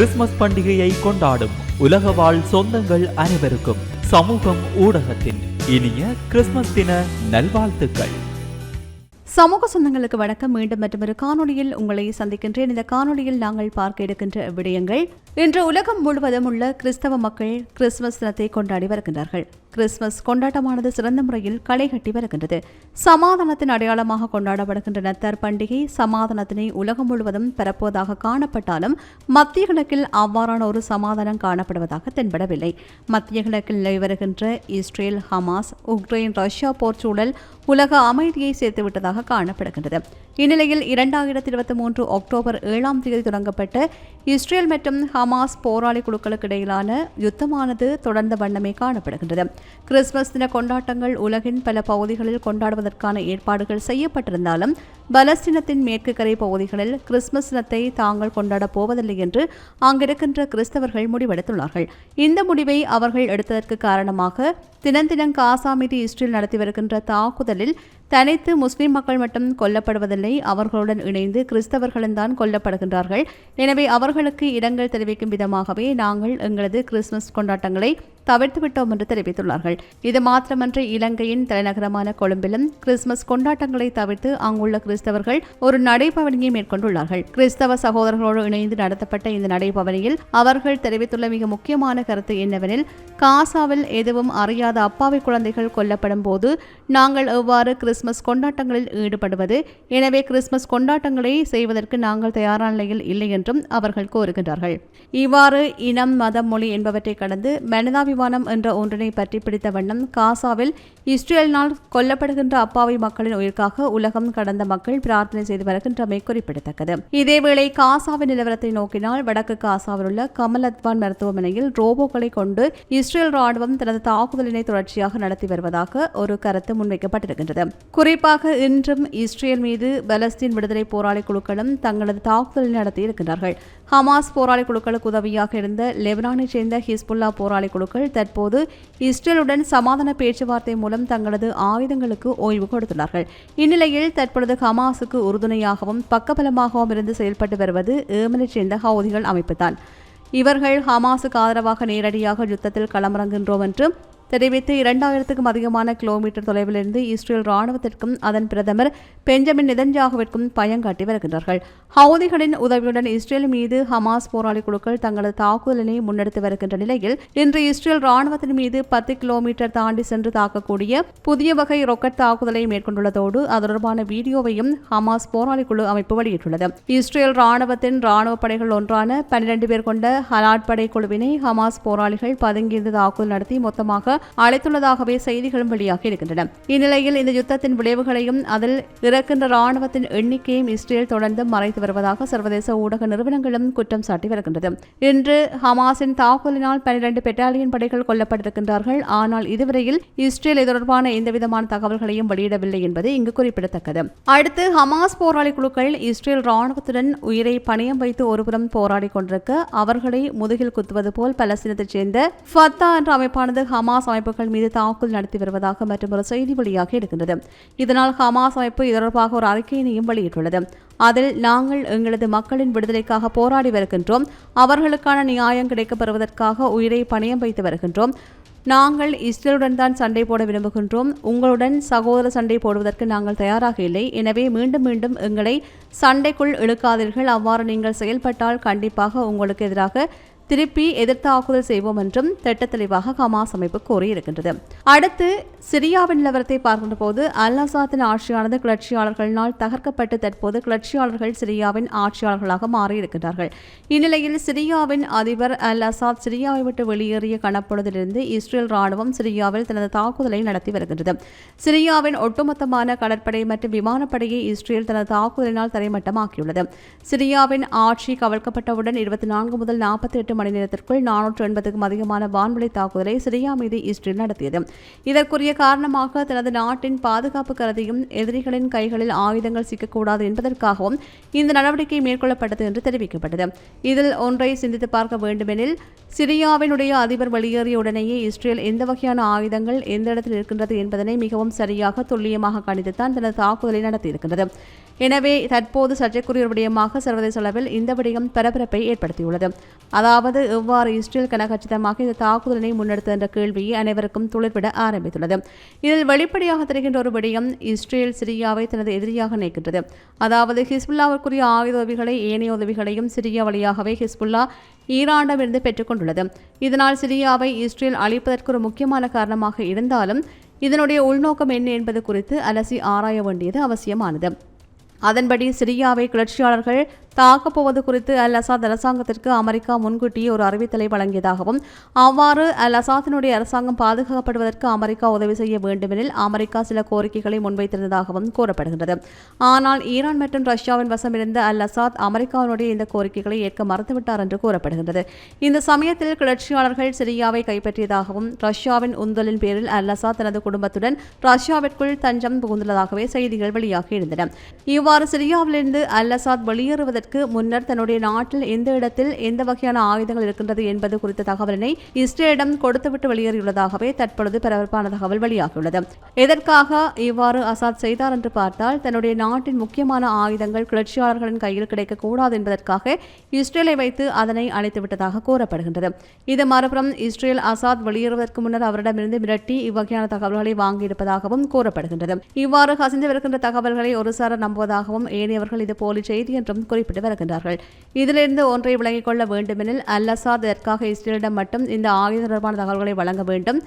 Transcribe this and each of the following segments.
Christmas பண்டிகையை கொண்டாடும் உலக வாழ் சொந்தங்கள் அனைவருக்கும் சமூகம் ஊடகத்தின் இனிய கிறிஸ்துமஸ் தின நல்வாழ்த்துக்கள். சமூக சொந்தங்களுக்கு வணக்கம். மீண்டும் மற்றொரு காணொளியில் உங்களை சந்திக்கின்றேன். இந்த காணொளியில் நாங்கள் பார்க்க எடுக்கின்ற விடயங்கள் இன்று உலகம் முழுவதும் உள்ள கிறிஸ்தவ மக்கள் கிறிஸ்துமஸ் தினத்தை கொண்டாடி வருகின்றார்கள். கிறிஸ்துமஸ் கொண்டாட்டமானது சிறந்த முறையில் களை கட்டி வருகின்றது. சமாதானத்தின் அடையாளமாக கொண்டாடப்படுகின்ற நத்தர் பண்டிகை சமாதானத்தினை உலகம் முழுவதும் பரப்புவதாக காணப்பட்டாலும் மத்திய கிழக்கில் அவ்வாறான ஒரு சமாதானம் காணப்படுவதாக தென்படவில்லை. மத்திய கிழக்கில் நிலவி வருகின்ற இஸ்ரேல் ஹமாஸ் உக்ரைன் ரஷ்யா போர் சூழல் உலக அமைதியை சேர்த்துவிட்டதாக காணப்படுகின்றது. இந்நிலையில் இரண்டாயிரத்தி இருபத்தி மூன்று அக்டோபர் ஏழாம் தேதி தொடங்கப்பட்ட இஸ்ரேல் மற்றும் ஹமாஸ் போராளி குழுக்களுக்கு இடையிலான யுத்தமானது தொடர்ந்த வண்ணமே காணப்படுகின்றது. கிறிஸ்துமஸ் தின கொண்டாட்டங்கள் உலகின் பல பகுதிகளில் கொண்டாடுவதற்கான ஏற்பாடுகள் செய்யப்பட்டிருந்தாலும் பலஸ்தீனத்தின் மேற்கு கரை பகுதிகளில் கிறிஸ்துமஸ் தினத்தை தாங்கள் கொண்டாடப் போவதில்லை என்று அங்கிருக்கின்ற கிறிஸ்தவர்கள் முடிவெடுத்துள்ளார்கள். இந்த முடிவை அவர்கள் எடுத்ததற்கு காரணமாக தினந்தினம் காசா மீது இஸ்ரேல் நடத்தி வருகின்ற தாக்குதலில் தனித்து முஸ்லிம் மக்கள் மட்டும் கொல்லப்படுவதில்லை அவர்களுடன் இணைந்து கிறிஸ்தவர்களும் தான் கொல்லப்படுகின்றார்கள். எனவே அவர்களுக்கு இடங்கள் தெரிவிக்கும் விதமாகவே நாங்கள் எங்களது கிறிஸ்துமஸ் கொண்டாட்டங்களை தவிர்த்துவிட்டோம் என்று தெரிவித்துள்ளார்கள். இது மாத்திரமன்றி இலங்கையின் தலைநகரமான கொழும்பிலும் கிறிஸ்துமஸ் கொண்டாட்டங்களை தவிர்த்து அங்குள்ள கிறிஸ்தவர்கள் ஒரு நடைபவனியை மேற்கொண்டுள்ளார்கள். கிறிஸ்தவ சகோதரர்களோடு இணைந்து நடத்தப்பட்ட இந்த நடைபவனியில் அவர்கள் தெரிவித்துள்ள மிக முக்கியமான கருத்து என்னவெனில் காசாவில் எதுவும் அறியாத அப்பாவி குழந்தைகள் கொல்லப்படும் போது நாங்கள் எவ்வாறு கிறிஸ்துமஸ் கொண்டாட்டங்களில் ஈடுபடுவது. எனவே கிறிஸ்துமஸ் கொண்டாட்டங்களை செய்வதற்கு நாங்கள் தயாரான நிலையில் இல்லை என்றும் அவர்கள் கோருகின்றார்கள் இவ்வாறு இனம் மதம் மொழி என்பவற்றை கடந்து மனிதாபிமானம் என்ற ஒன்றினை பற்றி பிடித்த வண்ணம் காசாவில் இஸ்ரேலினால் கொல்லப்படுகின்ற அப்பாவி மக்களின் உயிர்க்காக உலகம் கடந்த மக்கள் பிரார்த்தனை செய்து வருகின்றமை குறிப்பிடத்தக்கது. இதேவேளை காசாவின் நிலவரத்தை நோக்கினால் வடக்கு காசாவில் உள்ள கமல் அத்வான் மருத்துவமனையில் ரோபோக்களை கொண்டு இஸ்ரேல் ராணுவம் தனது தாக்குதலினை தொடர்ச்சியாக நடத்தி வருவதாக ஒரு கருத்து முன்வைக்கப்பட்டிருக்கின்றது. குறிப்பாக இன்றும் இஸ்ரேல் மீது பலஸ்தீன் விடுதலை போராளி குழுக்களும் தங்களது தாக்குதலை நடத்தி இருக்கின்றார்கள். ஹமாஸ் போராளி குழுக்களுக்கு உதவியாக இருந்த லெபனானைச் சேர்ந்த ஹிஸ்புல்லா போராளி குழுக்கள் தற்போது இஸ்ரேலுடன் சமாதான பேச்சுவார்த்தை மூலம் தங்களது ஆயுதங்களுக்கு ஓய்வு கொடுத்துள்ளார்கள். இந்நிலையில் தற்பொழுது ஹமாஸுக்கு உறுதுணையாகவும் பக்கபலமாகவும் இருந்து செயல்பட்டு வருவது ஏமனைச் சேர்ந்த ஹவுதிகள் அமைப்புதான். இவர்கள் ஹமாஸுக்கு ஆதரவாக நேரடியாக யுத்தத்தில் களமிறங்குகின்றோம் என்றும் தெரிவித்து இரண்டாயிரத்துக்கும் அதிகமான கிலோமீட்டர் தொலைவிலிருந்து இஸ்ரேல் ராணுவத்திற்கும் அதன் பிரதமர் பெஞ்சமின் நிதன்ஜாகுவிற்கும் பயங்காட்டி வருகின்றார்கள். ஹவுதிகளின் உதவியுடன் இஸ்ரேல் மீது ஹமாஸ் போராளி குழுக்கள் தங்களது தாக்குதலினை முன்னெடுத்து வருகின்ற நிலையில் இன்று இஸ்ரேல் ராணுவத்தின் மீது பத்து கிலோமீட்டர் தாண்டி சென்று தாக்கக்கூடிய புதிய வகை ரொக்கெட் தாக்குதலை மேற்கொண்டுள்ளதோடு அது தொடர்பான வீடியோவையும் ஹமாஸ் போராளி குழு அமைப்பு வெளியிட்டுள்ளது. இஸ்ரேல் ராணுவத்தின் ராணுவ படைகள் ஒன்றான பன்னிரண்டு பேர் கொண்ட ஹலாட் படை குழுவினை ஹமாஸ் போராளிகள் பதுங்கியிருந்து தாக்குதல் நடத்தி மொத்தமாக அழைத்துள்ளதாகவே செய்திகளும் வெளியாகி இருக்கின்றன. இந்நிலையில் இந்த யுத்தத்தின் விளைவுகளையும் அதில் இறக்கின்ற ராணுவத்தின் எண்ணிக்கையும் இஸ்ரேல் தொடர்ந்து மறைத்து வருவதாக சர்வதேச ஊடக நிறுவனங்களும் குற்றம் சாட்டி வருகின்றது. இன்று ஹமாஸின் தாக்குதலினால் பனிரண்டு பெட்டாலியன் படைகள் கொல்லப்பட்டிருக்கின்றார்கள். ஆனால் இதுவரையில் இஸ்ரேல் தொடர்பான எந்தவிதமான தகவல்களையும் வெளியிடவில்லை என்பது இங்கு குறிப்பிடத்தக்கது. அடுத்து ஹமாஸ் போராளி குழுக்கள் இஸ்ரேல் ராணுவத்துடன் உயிரை பணியம் வைத்து ஒருபுறம் போராடி கொண்டிருக்க அவர்களை முதுகில் குத்துவது போல் பலஸ்தீனத்தைச் சேர்ந்த ஃபத்தா என்ற அமைப்பானது ஹமாஸ் அமைப்புகள் மீது தாக்குதல் நடத்தி வருவதாக மற்றொரு செய்தி வெளியாக இருக்கின்றது. இதனால் ஹமாஸ் அமைப்பு இது தொடர்பாக ஒரு அறிக்கையினையும் வெளியிட்டுள்ளது. அதில் நாங்கள் எங்களது மக்களின் விடுதலைக்காக போராடி வருகின்றோம். அவர்களுக்கான நியாயம் கிடைக்கப்பெறுவதற்காக உயிரை பணியம் வைத்து வருகின்றோம். நாங்கள் இஸ்ரேலுடன் தான் சண்டை போட விரும்புகின்றோம். உங்களுடன் சகோதர சண்டை போடுவதற்கு நாங்கள் தயாராக இல்லை. எனவே மீண்டும் மீண்டும் எங்களை சண்டைக்குள் இழுக்காதீர்கள். அவ்வாறு நீங்கள் செயல்பட்டால் கண்டிப்பாக உங்களுக்கு எதிராக திருப்பி எதிர்த்தாக்குதல் செய்வோம் என்றும் திட்டத்தெளிவாக ஹமாஸ் அமைப்பு கூறியிருக்கின்றது. அடுத்து சிரியாவின் நிலவரத்தை பார்க்கின்ற போது அல் அசாத்தின் ஆட்சியானது கிளர்ச்சியாளர்களினால் தகர்க்கப்பட்டு தற்போது கிளர்ச்சியாளர்கள் சிரியாவின் ஆட்சியாளர்களாக மாறியிருக்கிறார்கள் இந்நிலையில் சிரியாவின் அதிபர் அல் அசாத் சிரியாவை விட்டு வெளியேறிய கணப்பொழுதிலிருந்து இஸ்ரேல் ராணுவம் சிரியாவில் தனது தாக்குதலை நடத்தி வருகின்றது. சிரியாவின் ஒட்டுமொத்தமான கடற்படை மற்றும் விமானப்படையை இஸ்ரேல் தனது தாக்குதலினால் தரைமட்டமாக்கியுள்ளது. சிரியாவின் ஆட்சி கவிழ்க்கப்பட்டவுடன் இருபத்தி நான்கு முதல் நாற்பத்தி எட்டு மணி நேரத்திற்குள் நானூற்று எண்பதுக்கும் அதிகமான வான்வழி தாக்குதலை சிரியா மீது இஸ்ரேல் நடத்தியது. இதற்குரிய இதனுடைய காரணமாக தனது நாட்டின் பாதுகாப்பு கருதியும் எதிரிகளின் கைகளில் ஆயுதங்கள் சிக்கக்கூடாது என்பதற்காகவும் இந்த நடவடிக்கை மேற்கொள்ளப்பட்டது என்று தெரிவிக்கப்பட்டது. இதில் ஒன்றை சிந்தித்து பார்க்க வேண்டுமெனில் சிரியாவினுடைய அதிபர் வெளியேறிய உடனேயே இஸ்ரேல் எந்த வகையான ஆயுதங்கள் எந்த இடத்தில் இருக்கின்றது என்பதனை மிகவும் சரியாக துல்லியமாக கணித்துத்தான் தனது தாக்குதலை நடத்தியிருக்கின்றது. எனவே தற்போது சர்ச்சைக்குரிய விடயமாக சர்வதேச அளவில் இந்த விடயம் பரபரப்பை ஏற்படுத்தியுள்ளது. அதாவது எவ்வாறு இஸ்ரேல் கனகச்சிதமாக இந்த தாக்குதலினை முன்னெடுத்தது என்ற கேள்வியை அனைவருக்கும் துளிர்விட ஆரம்பித்துள்ளது. இதில் வெளிப்படையாக தெரிகின்ற ஒரு விடயம் இஸ்ரேல் சிரியாவை தனது எதிரியாக நினைக்கின்றது. அதாவது ஹிஸ்புல்லாவிற்குரிய ஆயுத உதவிகளை ஏனைய உதவிகளையும் சிரியா வழியாகவே ஹிஸ்புல்லா ஈரானிடமிருந்து பெற்றுக்கொண்டுள்ளது. இதனால் சிரியாவை இஸ்ரேல் அழிப்பதற்கு ஒரு முக்கியமான காரணமாக இருந்தாலும் இதனுடைய உள்நோக்கம் என்ன என்பது குறித்து அலசி ஆராய வேண்டியது அவசியமானது. அதன்படி சிரியாவை கிளர்ச்சியாளர்கள் தாக்கப் போவது குறித்து அல் அசாத் அரசாங்கத்திற்கு அமெரிக்கா முன்கூட்டியே ஒரு அறிவித்தலை வழங்கியதாகவும் அவ்வாறு அல் அசாத்தினுடைய அரசாங்கம் பாதுகாக்கப்படுவதற்கு அமெரிக்கா உதவி செய்ய வேண்டுமெனில் அமெரிக்கா சில கோரிக்கைகளை முன்வைத்திருந்ததாகவும் கூறப்படுகின்றது. ஆனால் ஈரான் மற்றும் ரஷ்யாவின் வசம் இருந்த அல் அசாத் அமெரிக்காவினுடைய இந்த கோரிக்கைகளை ஏற்க மறுத்துவிட்டார் என்று கூறப்படுகின்றது. இந்த சமயத்தில் கிளர்ச்சியாளர்கள் சிரியாவை கைப்பற்றியதாகவும் ரஷ்யாவின் உந்தலின் பேரில் அல் அசாத் தனது குடும்பத்துடன் ரஷ்யாவிற்குள் தஞ்சம் புகுந்துள்ளதாகவே செய்திகள் வெளியாகியிருந்தன இவ்வாறு சிரியாவிலிருந்து அல் அசாத் வெளியேறுவதற்கு முன்னர் தன்னுடைய நாட்டில் எந்த இடத்தில் எந்த வகையான ஆயுதங்கள் இருக்கின்றது என்பது குறித்த தகவலினை இஸ்ரேலிடம் கொடுத்துவிட்டு வெளியேறியுள்ளதாகவே தற்பொழுது பரபரப்பான தகவல் வெளியாகியுள்ளது. எதற்காக இவ்வாறு அசாத் செய்தார் என்று பார்த்தால் தன்னுடைய நாட்டின் முக்கியமான ஆயுதங்கள் கிளர்ச்சியாளர்களின் கையில் கிடைக்கக்கூடாது என்பதற்காக இஸ்ரேலை வைத்து அதனை அழைத்துவிட்டதாக கூறப்படுகின்றது. இது மறுபுறம் இஸ்ரேல் அசாத் வெளியேறுவதற்கு முன்னர் அவரிடமிருந்து மிரட்டி இவ்வகையான தகவல்களை வாங்கியிருப்பதாகவும் கூறப்படுகின்றது. இவ்வாறு கசிந்து வருகின்ற தகவல்களை ஒரு சார நம்புவதாகவும் ஏனையவர்கள் இது போலி செய்தி என்றும் குறிப்பிட்டு வருகின்றார்கள். இதிலிருந்து ஒன்றை விளங்கிக் கொள்ள வேண்டுமெனில் அல் அசாத் இதற்காக இஸ்ரேலிடம் மட்டும் இந்த ஆயுத தொடர்பான தகவல்களை வழங்க வேண்டும்.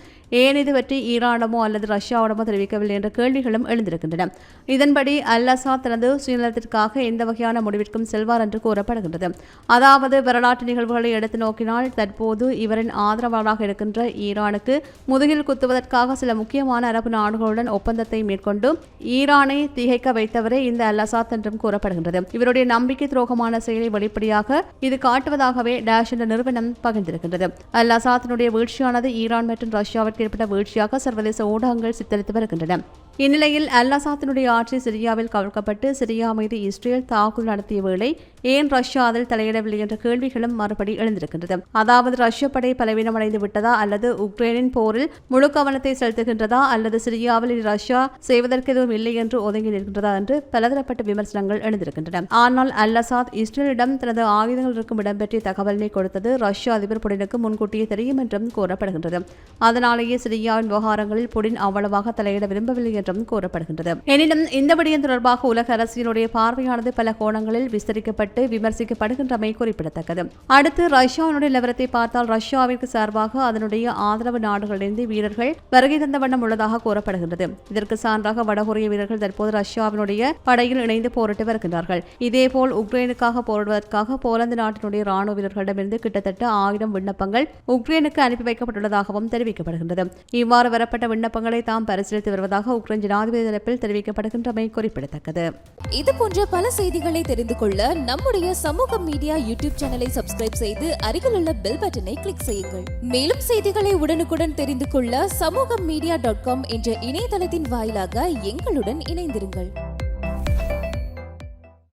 ஏன் இது பற்றி ஈரானிடமோ அல்லது ரஷ்யாவிடமோ தெரிவிக்கவில்லை என்ற கேள்விகளும் எழுந்திருக்கின்றன. இதன்படி அல் அசாத் தனது சுயநலத்திற்காக எந்த வகையான முடிவிற்கும் செல்வார் என்று கூறப்படுகின்றது. அதாவது வரலாற்று நிகழ்வுகளை எடுத்து நோக்கினால் தற்போது இவரின் ஆதரவாளராக இருக்கின்ற ஈரானுக்கு முதுகில் குத்துவதற்காக சில முக்கியமான அரபு நாடுகளுடன் ஒப்பந்தத்தை மேற்கொண்டு ஈரானை திகைக்க வைத்தவரே இந்த அல் அசாத் என்றும் கூறப்படுகின்றது. இவருடைய நம்பிக்கை துரோகமான செயலை வெளிப்படையாக இது காட்டுவதாகவே டேஷ் என்ற நிறுவனம் பகிர்ந்திருக்கின்றது. அல் அசாத்தினுடைய வீழ்ச்சியானது ஈரான் மற்றும் ரஷ்யாவிற்கு ஏற்பட்ட வீழ்ச்சியாக சர்வதேச ஊடகங்கள் சித்தரித்து வருகின்றன. இந்நிலையில் அல்லாசாத்தினுடைய ஆட்சி சிரியாவில் கவிழ்க்கப்பட்டு சிரியா மீது இஸ்ரேல் தாக்குதல் நடத்திய வேளை ஏன் ரஷ்யா அதில் தலையிடவில்லை என்ற கேள்விகளும் மறுபடி எழுந்திருக்கின்றது. அதாவது ரஷ்ய படை பலவீனமடைந்து விட்டதா அல்லது உக்ரைனின் போரில் முழு கவனத்தை செலுத்துகின்றதா அல்லது சிரியாவில் ரஷ்யா செய்வதற்கு எதுவும் இல்லை என்று ஒதுங்கி நிற்கின்றதா என்று பலதரப்பட்ட விமர்சனங்கள் எழுந்திருக்கின்றன. ஆனால் அல்லசாத் இஸ்ரேலிடம் தனது ஆயுதங்கள் இருக்கும் இடம் பற்றிய தகவலினை கொடுத்தது ரஷ்ய அதிபர் புடினுக்கு முன்கூட்டியே தெரியும் என்றும் கூறப்படுகின்றது. அதனாலேயே சிரியாவின் விவகாரங்களில் புடின் அவ்வளவாக தலையிட விரும்பவில்லை என்றும் கூறப்படுகின்றது. எனினும் இந்த விடயம் தொடர்பாக உலக அரசியலுடைய பார்வையானது பல கோணங்களில் விஸ்தரிக்கப்பட்டு விமர்சிக்கப்படுகின்றமை குறிப்பிடத்தக்கது. அடுத்து ரஷ்யாவினுடைய நிலவரத்தை பார்த்தால் ரஷ்யாவிற்கு சார்பாக அதனுடைய ஆதரவு நாடுகளிலிருந்து வீரர்கள் வருகை தந்த வண்ணம் உள்ளதாக கூறப்படுகின்றது. இதற்கு சான்றாக வடகொரிய வீரர்கள் தற்போது ரஷ்யாவினுடைய படையில் இணைந்து போரிட்டு வருகின்றார்கள். இதேபோல் உக்ரைனுக்காக போரிடுவதற்காக போலந்து நாட்டினுடைய ராணுவ வீரர்களிடமிருந்து கிட்டத்தட்ட ஆயிரம் விண்ணப்பங்கள் உக்ரைனுக்கு அனுப்பி வைக்கப்பட்டுள்ளதாகவும் தெரிவிக்கப்படுகின்றது. இவ்வாறு வரப்பட்ட விண்ணப்பங்களை தாம் பரிசீலித்து வருவதாக உக்ரைன் ஜனாதிபதி தரப்பில் தெரிவிக்கப்படுகின்றமை குறிப்பிடத்தக்கது. இது போன்ற பல செய்திகளை தெரிந்து கொள்ள நம்முடைய சமூக மீடியா யூடியூப் சேனலை சப்ஸ்கிரைப் செய்து அருகில் உள்ள பெல் பட்டனை கிளிக் செய்யுங்கள். மேலும் செய்திகளை உடனுக்குடன் தெரிந்து கொள்ள சமூக மீடியா டாட் காம் என்ற இணையதளத்தின் வாயிலாக எங்களுடன் இணைந்திருங்கள்.